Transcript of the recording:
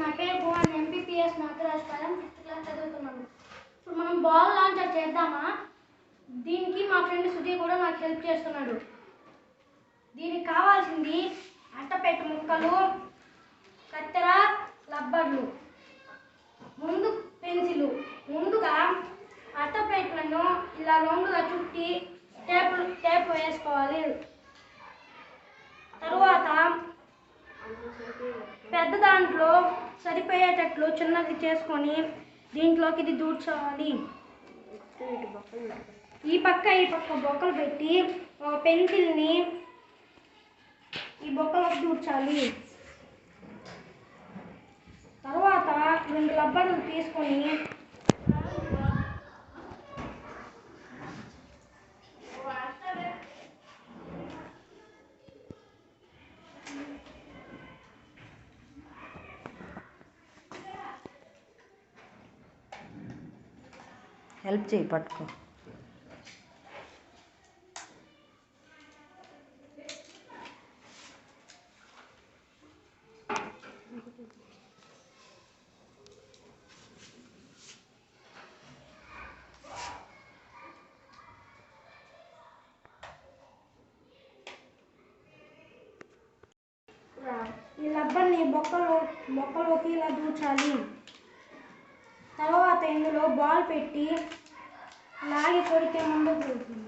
నా పేరు Bhuvan MPPS Nagarajapalem fifth class చదువుతున్నాను ఇప్పుడు మనం బాల్ లాంచర్ చేద్దామా? దీనికి మా ఫ్రెండ్ సుధీర్ కూడా నాకు హెల్ప్ చేస్తున్నాడు. దీనికి కావాల్సింది అట్టపెట్టు ముక్కలు కత్తెర రబ్బర్లు ముందు పెన్సిల్ ముందుగా అట్టపెట్లను ఇలా రౌండ్గా చుట్టి టేప్ టేప్ వేసుకోవాలి. తరువాత పెద్ద దాంట్లో సరిపోయేటట్లు చిన్నది చేసుకొని దీంట్లోకి ఇది దూడ్చాలి ఈ పక్క ఈ పక్క బొక్కలు పెట్టి ఒక పెన్సిల్ని ఈ బొక్కలోకి దూడ్చాలి తర్వాత రెండు రబ్బర్లు తీసుకొని హెల్ప్ చేయి పట్టుకో ఈ రబ్బర్ని బొక్కలో బొక్కలోకి ఇలా దూర్చాలి తర్వాత ఇందులో బాల్ పెట్టి లాగి కొడితే ముందుకు వెళ్తుంది